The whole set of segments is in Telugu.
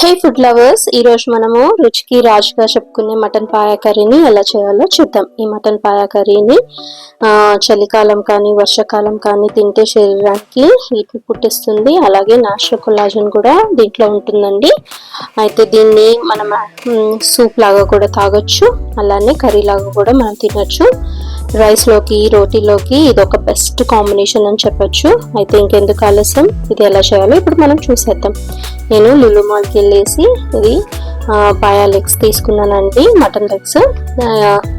హే ఫుడ్ లవర్స్ ఈ రోజు మనము రుచికి రాజుగా చెప్పుకునే మటన్ పాయ కర్రీని ఎలా చేయాలో చూద్దాం. ఈ మటన్ పాయ కర్రీని చలికాలం కానీ వర్షాకాలం కానీ తింటే శరీరానికి హీట్ని పుట్టిస్తుంది. అలాగే నాచురల్ కూడా దీంట్లో ఉంటుందండి. అయితే దీన్ని మనం సూప్ లాగా కూడా తాగొచ్చు. అలానే కర్రీ లాగా కూడా మనం తినచ్చు. రైస్లోకి రోటీలోకి ఇది ఒక బెస్ట్ కాంబినేషన్ అని చెప్పొచ్చు. అయితే ఇంకెందుకు ఆలస్యం? ఇది ఎలా చేయాలో ఇప్పుడు మనం చూసేద్దాం. నేను లులు మాల్కి వెళ్ళేసి ఇది పాయా లెగ్స్ తీసుకున్నానండి మటన్ లెగ్స్.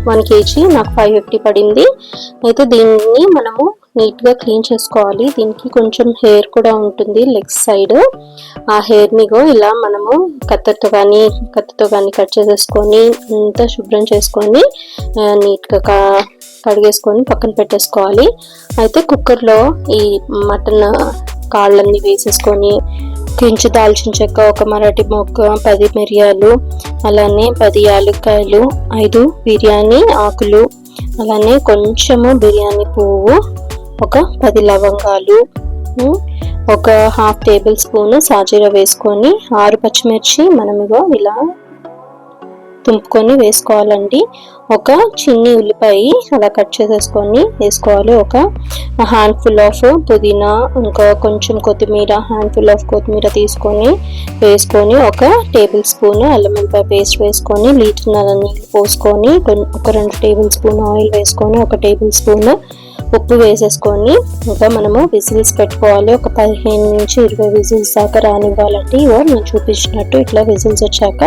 వన్ కేజీ నాకు ఫైవ్ ఫిఫ్టీ పడింది. అయితే దీన్ని మనము నీట్గా క్లీన్ చేసుకోవాలి. దీనికి కొంచెం హెయిర్ కూడా ఉంటుంది లెగ్స్ సైడ్. ఆ హెయిర్ని గో ఇలా మనము కత్తెరతో కానీ కత్తితో కానీ కట్ చేసేసుకొని అంతా శుభ్రం చేసుకొని నీట్గా కా- కడిగేసుకొని పక్కన పెట్టేసుకోవాలి. అయితే కుక్కర్లో ఈ మటన్ కాళ్ళన్నీ వేసేసుకొని కించు దాల్చిన చెక్క ఒక మరాఠీ మొక్క పది మిరియాలు అలానే పది యాలక్కాయలు ఐదు బిర్యానీ ఆకులు అలానే కొంచెము బిర్యానీ పువ్వు ఒక పది లవంగాలు ఒక హాఫ్ టేబుల్ స్పూన్ సాజీరా వేసుకొని ఆరు పచ్చిమిర్చి మనమిగో ఇలా తుంపుకొని వేసుకోవాలండి. ఒక చిన్ని ఉల్లిపాయ అలా కట్ చేసేసుకొని వేసుకోవాలి. ఒక హ్యాండ్ఫుల్ ఆఫ్ పుదీనా ఇంకా కొంచెం కొత్తిమీర హ్యాండ్ఫుల్ ఆఫ్ కొత్తిమీర తీసుకొని వేసుకొని ఒక టేబుల్ స్పూన్ అల్లం వెల్లిపాయ పేస్ట్ వేసుకొని లీటర్ నల్ల నీళ్ళు పోసుకొని ఒక రెండు టేబుల్ స్పూన్ ఆయిల్ వేసుకొని ఒక టేబుల్ స్పూన్ ఉప్పు వేసేసుకొని ఇంకా మనము విజిల్స్ పెట్టుకోవాలి. ఒక పదిహేను నుంచి ఇరవై విజిల్స్ దాకా రానివ్వాలండి. ఇవో నేను చూపించినట్టు ఇట్లా విజిల్స్ వచ్చాక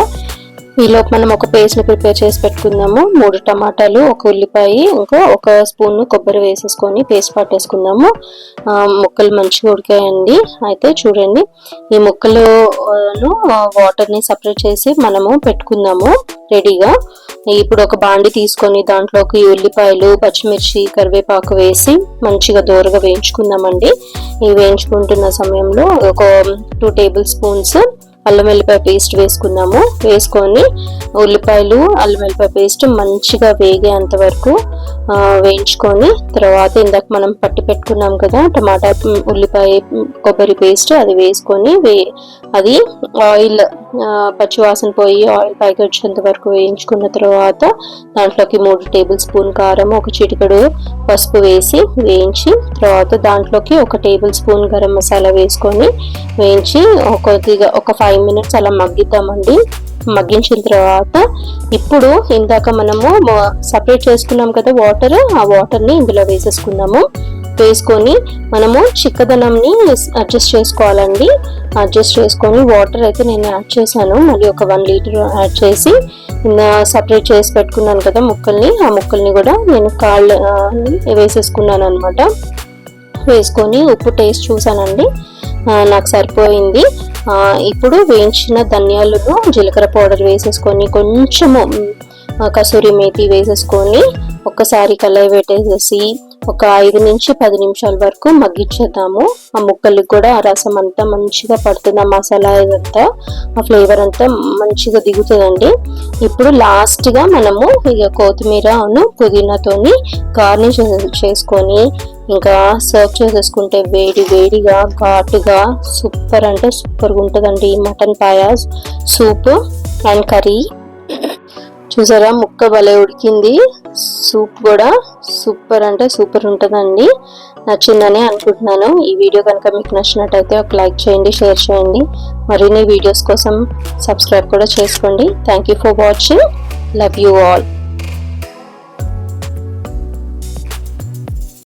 ఈలోపు మనం ఒక పేస్ట్ని ప్రిపేర్ చేసి పెట్టుకుందాము. మూడు టమాటాలు ఒక ఉల్లిపాయ ఇంకా ఒక స్పూన్ కొబ్బరి వేసేసుకొని పేస్ట్ పట్టేసుకుందాము ముక్కలు మంచిగా ఉడికాయండి. అయితే చూడండి ఈ ముక్కలు వాటర్ని సపరేట్ చేసి మనము పెట్టుకుందాము రెడీగా ఇప్పుడు ఒక బాండి తీసుకొని దాంట్లోకి ఉల్లిపాయలు పచ్చిమిర్చి కరివేపాకు వేసి మంచిగా దోరగా వేయించుకుందామండి. ఈ వేయించుకుంటున్న సమయంలో ఒక టూ టేబుల్ స్పూన్స్ అల్లం వెల్లిపాయ పేస్ట్ వేసుకుందాము. వేసుకొని ఉల్లిపాయలు అల్లం వెల్లిపాయ పేస్ట్ మంచిగా వేగేంత వరకు వేయించుకొని తర్వాత ఇందాక మనం పట్టి పెట్టుకున్నాం కదా టమాటా ఉల్లిపాయ కొబ్బరి పేస్ట్ అది వేసుకొని వే అది ఆయిల్ పచ్చివాసన పోయి ఆయిల్ పైకి వచ్చేంత వరకు వేయించుకున్న తర్వాత దాంట్లోకి మూడు టేబుల్ స్పూన్ కారం ఒక చిటికడు పసుపు వేసి వేయించి తర్వాత దాంట్లోకి ఒక టేబుల్ స్పూన్ గరం మసాలా వేసుకొని వేయించి కొద్దిగా ఒక ఫైవ్ మినిట్స్ అలా మగ్గిద్దామండి. మగ్గించిన తర్వాత ఇప్పుడు ఇందాక మనము సపరేట్ చేసుకున్నాం కదా వాటర్ ఆ వాటర్ని ఇందులో వేసేసుకుందాము. వేసుకొని మనము చిక్కదనంని అడ్జస్ట్ చేసుకోవాలండి. అడ్జస్ట్ చేసుకొని వాటర్ అయితే నేను యాడ్ చేశాను. మళ్ళీ ఒక వన్ లీటర్ యాడ్ చేసి సపరేట్ చేసి పెట్టుకున్నాను కదా ముక్కల్ని. ఆ ముక్కల్ని కూడా నేను కాళ్ళు వేసేసుకున్నాను అనమాట వేసుకొని ఉప్పు టేస్ట్ చూసానండి నాకు సరిపోయింది. ఇప్పుడు వేయించిన ధనియాలను జీలకర్ర పౌడర్ వేసేసుకొని కొంచెము కసూరి మేతి వేసేసుకొని ఒక్కసారి కలయి పెట్టేసేసి ఒక ఐదు నుంచి పది నిమిషాల వరకు మగ్గించేద్దాము. ఆ ముక్కలకు కూడా ఆ రసం అంతా మంచిగా పడుతుంది. ఆ మసాలా ఇదంతా ఆ ఫ్లేవర్ అంతా మంచిగా దిగుతుందండి. ఇప్పుడు లాస్ట్గా మనము ఇక కొత్తిమీరను పుదీనాతోని గార్నిష్ చేసుకొని ఇంకా సర్వ్ చేసేసుకుంటే వేడి వేడిగా ఘాటుగా సూపర్ అంటే సూపర్గా ఉంటుందండి mutton payas soup and curry చూసారా? ముక్క భలే ఉడికింది. సూప్ కూడా సూపర్ అంటే సూపర్ ఉంటుందండి. నచ్చిందని అనుకుంటున్నాను. ఈ వీడియో కనుక మీకు నచ్చినట్టయితే ఒక లైక్ చేయండి షేర్ చేయండి. మరిన్ని వీడియోస్ కోసం సబ్స్క్రైబ్ కూడా చేసుకోండి. Thank you for watching love you all